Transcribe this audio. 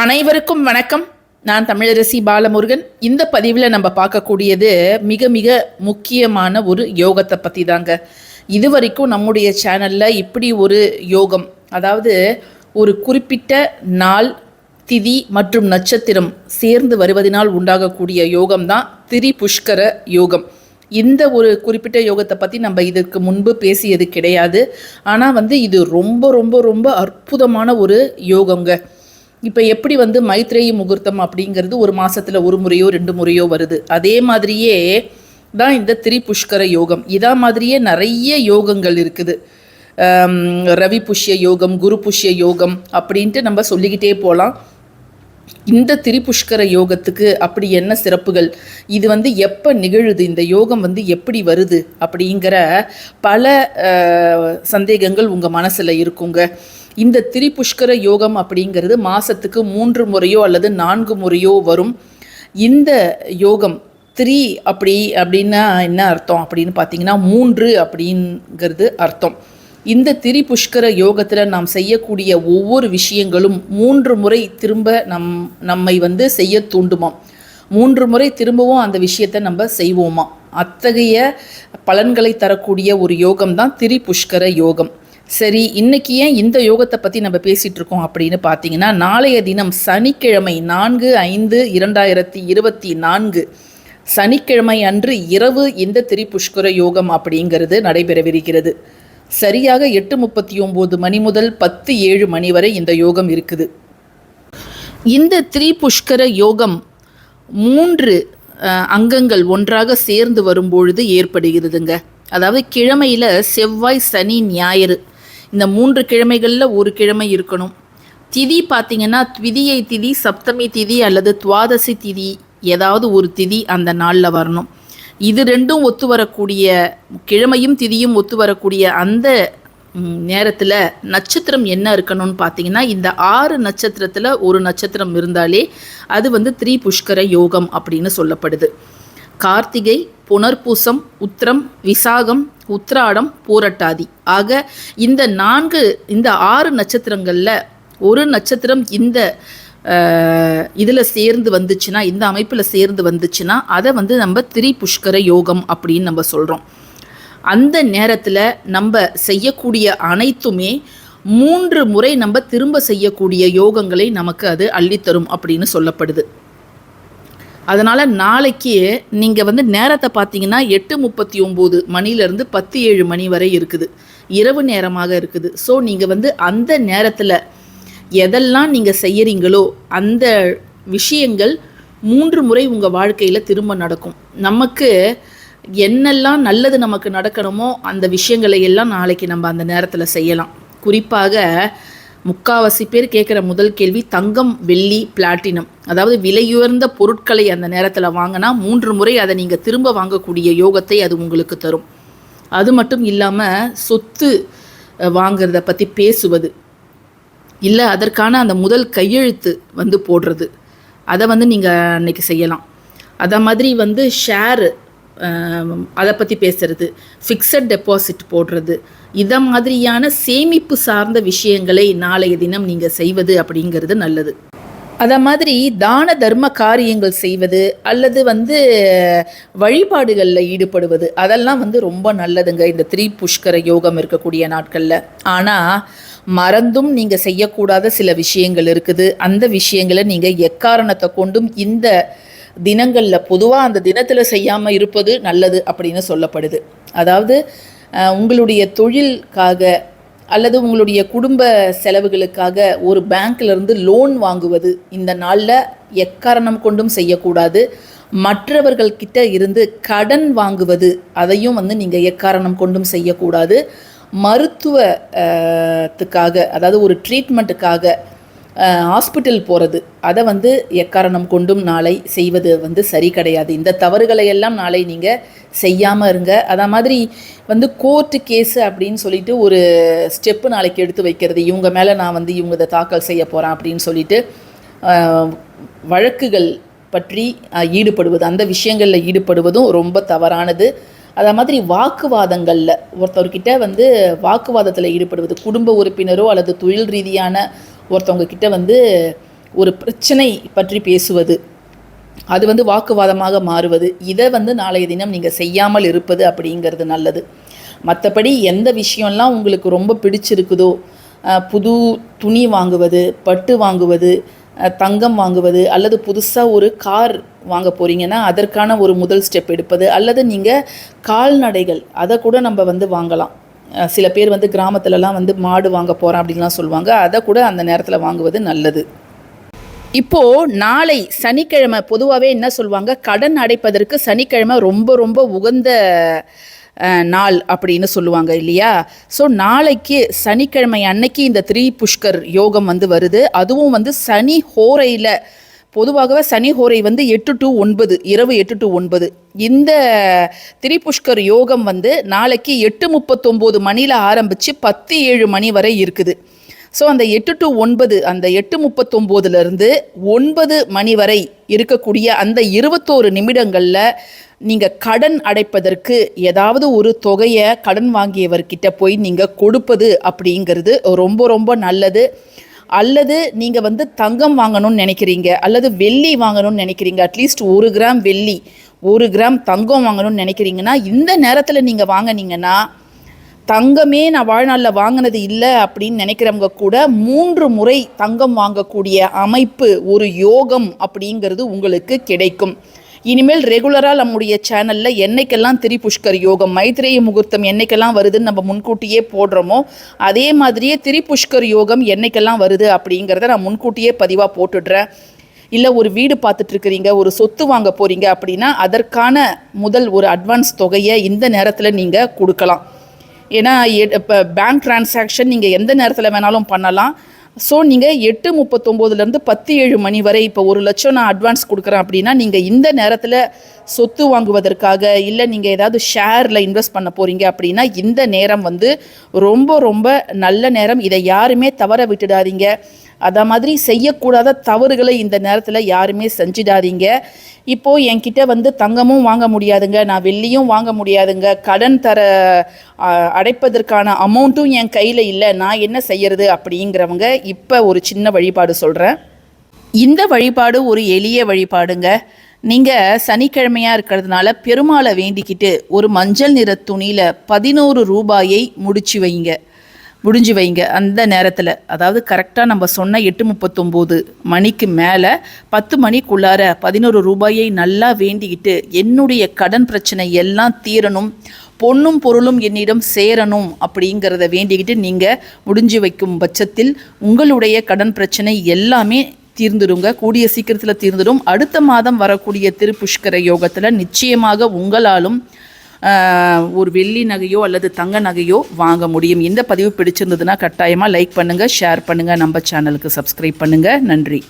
அனைவருக்கும் வணக்கம். நான் தமிழரசி பாலமுருகன். இந்த பதிவில் நம்ம பார்க்கக்கூடியது மிக மிக முக்கியமான ஒரு யோகத்தை பற்றி தாங்க இது வரைக்கும் நம்முடைய சேனலில் இப்படி ஒரு யோகம் அதாவது ஒரு குறிப்பிட்ட நாள் திதி மற்றும் நட்சத்திரம் சேர்ந்து வருவதனால் உண்டாகக்கூடிய யோகம் தான் திரி புஷ்கர யோகம். இந்த ஒரு குறிப்பிட்ட யோகத்தை பற்றி நம்ம இதற்கு முன்பு பேசியது கிடையாது. ஆனால் வந்து இது ரொம்ப ரொம்ப ரொம்ப அற்புதமான ஒரு யோகங்க. இப்போ எப்படி வந்து மைத்ரேயி முகூர்த்தம் அப்படிங்கிறது ஒரு மாதத்தில் ஒரு முறையோ ரெண்டு முறையோ வருது. அதே மாதிரியே தான் இந்த திரிபுஷ்கர யோகம். இதா மாதிரியே நிறைய யோகங்கள் இருக்குது. ரவி புஷ்ய யோகம் குரு புஷ்ய யோகம் அப்படின்ட்டு நம்ம சொல்லிக்கிட்டே போகலாம் இந்த திரிபுஷ்கர யோகத்துக்கு அப்படி என்ன சிறப்புகள்? இது வந்து எப்போ நிகழுது? இந்த யோகம் வந்து எப்படி வருது? அப்படிங்கிற பல சந்தேகங்கள் உங்கள் மனசில் இருக்குங்க. இந்த திரிபுஷ்கர யோகம் அப்படிங்கிறது மாதத்துக்கு மூன்று முறையோ அல்லது நான்கு முறையோ வரும். இந்த யோகம் த்ரீ அப்படி அப்படின்னா என்ன அர்த்தம் அப்படின்னு பார்த்தீங்கன்னா மூன்று அப்படிங்கிறது அர்த்தம். இந்த திரிபுஷ்கர யோகத்தில் நாம் செய்யக்கூடிய ஒவ்வொரு விஷயங்களும் மூன்று முறை திரும்ப நம் நம்மை வந்து செய்ய தூண்டுமாம். மூன்று முறை திரும்பவும் அந்த விஷயத்தை நம்ம செய்வோமா அத்தகைய பலன்களை தரக்கூடிய ஒரு யோகம் தான் திரிபுஷ்கர யோகம். சரி இன்னைக்கு ஏன் இந்த யோகத்தை பற்றி நம்ம பேசிகிட்டு இருக்கோம் அப்படின்னு பார்த்தீங்கன்னா நாளைய தினம் சனிக்கிழமை நான்கு ஐந்து இரண்டாயிரத்தி இருபத்தி நான்கு சனிக்கிழமை அன்று இரவு இந்த திரிபுஷ்கர யோகம் அப்படிங்கிறது நடைபெறவிருக்கிறது. சரியாக எட்டு முப்பத்தி ஒம்பது மணி முதல் பத்து ஏழு மணி வரை இந்த யோகம் இருக்குது. இந்த திரிபுஷ்கர யோகம் மூன்று அங்கங்கள் ஒன்றாக சேர்ந்து வரும்பொழுது ஏற்படுகிறதுங்க. அதாவது கிழமையில் செவ்வாய் சனி ஞாயிறு இந்த மூன்று கிழமைகளில் ஒரு கிழமை இருக்கணும். திதி பார்த்தீங்கன்னா த்விதியை திதி சப்தமி திதி அல்லது துவாதசி திதி ஏதாவது ஒரு திதி அந்த நாளில் வரணும். இது ரெண்டும் ஒத்து வரக்கூடிய கிழமையும் திதியும் ஒத்து வரக்கூடிய அந்த நேரத்தில் நட்சத்திரம் என்ன இருக்கணும்னு பார்த்தீங்கன்னா இந்த ஆறு நட்சத்திரத்தில் ஒரு நட்சத்திரம் இருந்தாலே அது வந்து த்ரீ புஷ்கர யோகம் அப்படின்னு சொல்லப்படுது. கார்த்திகை புனர்பூசம் உத்திரம் விசாகம் உத்திராடம் பூரட்டாதி. ஆக இந்த நான்கு இந்த ஆறு நட்சத்திரங்களில் ஒரு நட்சத்திரம் இந்த இதில் சேர்ந்து வந்துச்சுன்னா இந்த அமைப்பில் சேர்ந்து வந்துச்சுன்னா அதை வந்து நம்ம திரி புஷ்கர யோகம் அப்படின்னு நம்ம சொல்கிறோம் அந்த நேரத்தில் நம்ம செய்யக்கூடிய அனைத்துமே மூன்று முறை நம்ம திரும்ப செய்யக்கூடிய யோகங்களை நமக்கு அது அள்ளித்தரும் அப்படின்னு சொல்லப்படுது. அதனால் நாளைக்கு நீங்கள் வந்து நேரத்தை பார்த்தீங்கன்னா எட்டு முப்பத்தி ஒம்பது மணிலேருந்து பத்து ஏழு மணி வரை இருக்குது. இரவு நேரமாக இருக்குது. ஸோ நீங்கள் வந்து அந்த நேரத்தில் எதெல்லாம் நீங்கள் செய்யறீங்களோ அந்த விஷயங்கள் மூன்று முறை உங்கள் வாழ்க்கையில் திரும்ப நடக்கும். நமக்கு என்னெல்லாம் நல்லது நமக்கு நடக்கணுமோ அந்த விஷயங்களை எல்லாம் நாளைக்கு நம்ம அந்த நேரத்தில் செய்யலாம். குறிப்பாக முக்காவாசி பேர் கேட்குற முதல் கேள்வி தங்கம் வெள்ளி பிளாட்டினம். அதாவது விலையுயர்ந்த பொருட்களை அந்த நேரத்தில் வாங்கினா மூன்று முறை அதை நீங்கள் திரும்ப வாங்கக்கூடிய யோகத்தை அது உங்களுக்கு தரும். அது மட்டும் இல்லாமல் சொத்து வாங்கிறத பற்றி பேசுவது. இல்லை அதற்கான அந்த முதல் கையெழுத்து வந்து போடுறது. அதை வந்து நீங்கள் அன்னைக்கு செய்யலாம். அதை மாதிரி வந்து ஷேரு அதை பற்றி பேசுறது ஃபிக்ஸட் டெபாசிட் போடுறது இதை மாதிரியான சேமிப்பு சார்ந்த விஷயங்களை நாளைய தினம் நீங்கள் செய்வது அப்படிங்கிறது நல்லது. அதை மாதிரி தான தர்ம காரியங்கள் செய்வது அல்லது வந்து வழிபாடுகளில் ஈடுபடுவது அதெல்லாம் வந்து ரொம்ப நல்லதுங்க. இந்த த்ரீ புஷ்கர யோகம் இருக்கக்கூடிய நாட்களில். ஆனால் மறந்தும் நீங்கள் செய்யக்கூடாத சில விஷயங்கள் இருக்குது. அந்த விஷயங்களை நீங்கள் எக்காரணத்தை கொண்டும் இந்த தினங்களில் பொதுவாக அந்த தினத்தில் செய்யாமல் இருப்பது நல்லது அப்படின்னு சொல்லப்படுது. அதாவது உங்களுடைய தொழிலுக்காக அல்லது உங்களுடைய குடும்ப செலவுகளுக்காக ஒரு பேங்க்லேருந்து லோன் வாங்குவது இந்த நாளில் எக்காரணம் கொண்டும் செய்யக்கூடாது. மற்றவர்கள் கிட்ட இருந்து கடன் வாங்குவது அதையும் வந்து நீங்கள் எக்காரணம் கொண்டும் செய்யக்கூடாது. மருத்துவத்துக்காக அதாவது ஒரு ட்ரீட்மெண்ட்டுக்காக ஹாஸ்பிட்டல் போகிறது அதை வந்து எக்காரணம் கொண்டும் நாளை செய்வது வந்து சரி கிடையாது. இந்த தவறுகளை எல்லாம் நாளை நீங்கள் செய்யாமல் இருங்க. அதே மாதிரி வந்து கோர்ட்டு கேஸு அப்படின்னு சொல்லிட்டு ஒரு ஸ்டெப்பு நாளைக்கு எடுத்து வைக்கிறது. இவங்க மேலே நான் வந்து இவங்க இதை தாக்கல் செய்ய போகிறேன் அப்படின்னு சொல்லிட்டு வழக்குகள் பற்றி ஈடுபடுவது அந்த விஷயங்களில் ஈடுபடுவதும் ரொம்ப தவறானது. அதே மாதிரி வாக்குவாதங்களில் ஒருத்தர்கிட்ட வந்து வாக்குவாதத்தில் ஈடுபடுவது குடும்ப உறுப்பினரோ அல்லது தொழில் ரீதியான ஒருத்தவங்க கிட்ட வந்து ஒரு பிரச்சனை பற்றி பேசுவது. அது வந்து வாக்குவாதமாக மாறுவது. இதை வந்து நாளைய தினம் நீங்கள் செய்யாமல் இருப்பது அப்படிங்கிறது நல்லது. மற்றபடி எந்த விஷயம்லாம் உங்களுக்கு ரொம்ப பிடிச்சிருக்குதோ புது துணி வாங்குவது பட்டு வாங்குவது தங்கம் வாங்குவது அல்லது புதுசாக ஒரு கார் வாங்க போகிறீங்கன்னா அதற்கான ஒரு முதல் ஸ்டெப் எடுப்பது அல்லது நீங்கள் கால்நடைகள் அதை கூட நம்ம வந்து வாங்கலாம். சில பேர் வந்து கிராமத்துலலாம் வந்து மாடு வாங்க போகிறோம் அப்படின்லாம் சொல்லுவாங்க. அதை கூட அந்த நேரத்தில் வாங்குவது நல்லது. இப்போது நாளை சனிக்கிழமை பொதுவாகவே என்ன சொல்லுவாங்க? கடன் அடைப்பதற்கு சனிக்கிழமை ரொம்ப ரொம்ப உகந்த நாள் அப்படின்னு சொல்லுவாங்க இல்லையா? ஸோ நாளைக்கு சனிக்கிழமை அன்னைக்கு இந்த த்ரீ புஷ்கர் யோகம் வந்து வருது. அதுவும் வந்து சனி ஹோரையில் பொதுவாகவே சனி ஹோரை வந்து எட்டு டு ஒன்பது இரவு எட்டு டு ஒன்பது. இந்த திரிபுஷ்கர் யோகம் வந்து நாளைக்கு எட்டு முப்பத்தொம்போது மணியில் ஆரம்பித்து பத்து ஏழு மணி வரை இருக்குது. ஸோ அந்த எட்டு டு ஒன்பது அந்த எட்டு முப்பத்தொம்போதுலேருந்து ஒன்பது மணி வரை இருக்கக்கூடிய அந்த இருபத்தோரு நிமிடங்களில் நீங்கள் கடன் அடைப்பதற்கு ஏதாவது ஒரு தொகையை கடன் வாங்கியவர்கிட்ட போய் நீங்கள் கொடுப்பது அப்படிங்கிறது ரொம்ப ரொம்ப நல்லது. அல்லது நீங்கள் வந்து தங்கம் வாங்கணும்னு நினைக்கிறீங்க அல்லது வெள்ளி வாங்கணும்னு நினைக்கிறீங்க அட்லீஸ்ட் ஒரு கிராம் வெள்ளி ஒரு கிராம் தங்கம் வாங்கணும்னு நினைக்கிறீங்கன்னா இந்த நேரத்தில் நீங்கள் வாங்குனீங்கன்னா தங்கமே நான் வாழ்நாளில் வாங்கினது இல்லை அப்படின்னு நினைக்கிறவங்க கூட மூன்று முறை தங்கம் வாங்கக்கூடிய அமைப்பு ஒரு யோகம் அப்படிங்கிறது உங்களுக்கு கிடைக்கும். இனிமேல் ரெகுலராக நம்முடைய சேனலில் என்னைக்கெல்லாம் திரிபுஷ்கர் யோகம் மைத்ரேய முகூர்த்தம் என்னைக்கெல்லாம் வருதுன்னு நம்ம முன்கூட்டியே போடுறோமோ அதே மாதிரியே திரிபுஷ்கர் யோகம் என்னைக்கெல்லாம் வருது அப்படிங்கிறத நான் முன்கூட்டியே பதிவாக போட்டுடுறேன். இல்லை ஒரு வீடு பார்த்துட்டு இருக்கிறீங்க ஒரு சொத்து வாங்க போகிறீங்க அப்படின்னா அதற்கான முதல் ஒரு அட்வான்ஸ் தொகையை இந்த நேரத்தில் நீங்கள் கொடுக்கலாம். ஏன்னா இப்போ பேங்க் டிரான்சாக்ஷன் நீங்கள் எந்த நேரத்தில் வேணாலும் பண்ணலாம். ஸோ நீங்கள் எட்டு முப்பத்தொம்போதுலேருந்து பத்து ஏழு மணி வரை இப்போ ஒரு லட்சம் நான் அட்வான்ஸ் கொடுக்குறேன் அப்படின்னா நீங்கள் இந்த நேரத்தில் சொத்து வாங்குவதற்காக இல்லை நீங்கள் ஏதாவது ஷேரில் இன்வெஸ்ட் பண்ண போகிறீங்க அப்படின்னா இந்த நேரம் வந்து ரொம்ப ரொம்ப நல்ல நேரம். இதை யாருமே தவற விட்டுடாதீங்க. அத மாதிரி செய்யக்கூடாத தவறுகளை இந்த நேரத்தில் யாருமே செஞ்சிடாதீங்க. இப்போது என்கிட்ட வந்து தங்கமும் வாங்க முடியாதுங்க. நான் வெள்ளியும் வாங்க முடியாதுங்க. கடன் தர அடைப்பதற்கான அமௌண்ட்டும் என் கையில் இல்லை. நான் என்ன செய்யறது அப்படிங்கிறவங்க இப்போ ஒரு சின்ன வழிபாடு சொல்கிறேன் இந்த வழிபாடு ஒரு எளிய வழிபாடுங்க. நீங்கள் சனிக்கிழமையாக இருக்கிறதுனால பெருமாளை வேண்டிக்கிட்டு ஒரு மஞ்சள் நிற துணியில் பதினோரு ரூபாயை முடிச்சு வைங்க. முடிஞ்சு வைங்க. அந்த நேரத்தில் அதாவது கரெக்டாக நம்ம சொன்ன எட்டு முப்பத்தொம்போது மணிக்கு மேலே பத்து மணிக்குள்ளார பதினோரு ரூபாயை நல்லா வேண்டிக்கிட்டு என்னுடைய கடன் பிரச்சனை எல்லாம் தீரணும் பொண்ணும் பொருளும் என்னிடம் சேரணும் அப்படிங்கிறத வேண்டிக்கிட்டு நீங்கள் முடிஞ்சு வைக்கும் பட்சத்தில் உங்களுடைய கடன் பிரச்சனை எல்லாமே தீர்ந்துடுங்க கூடிய சீக்கிரத்தில் தீர்ந்துடும் அடுத்த மாதம் வரக்கூடிய திருப்புஷ்கர யோகத்தில் நிச்சயமாக உங்களாலும் ஒரு வெள்ளி நகையோ அல்லது தங்க நகையோ வாங்க முடியும். இந்த பதிவு பிடிச்சிருந்ததுன்னா கட்டாயமாக லைக் பண்ணுங்கள் ஷேர் பண்ணுங்கள் நம்ம சேனலுக்கு சப்ஸ்கிரைப் பண்ணுங்கள் நன்றி.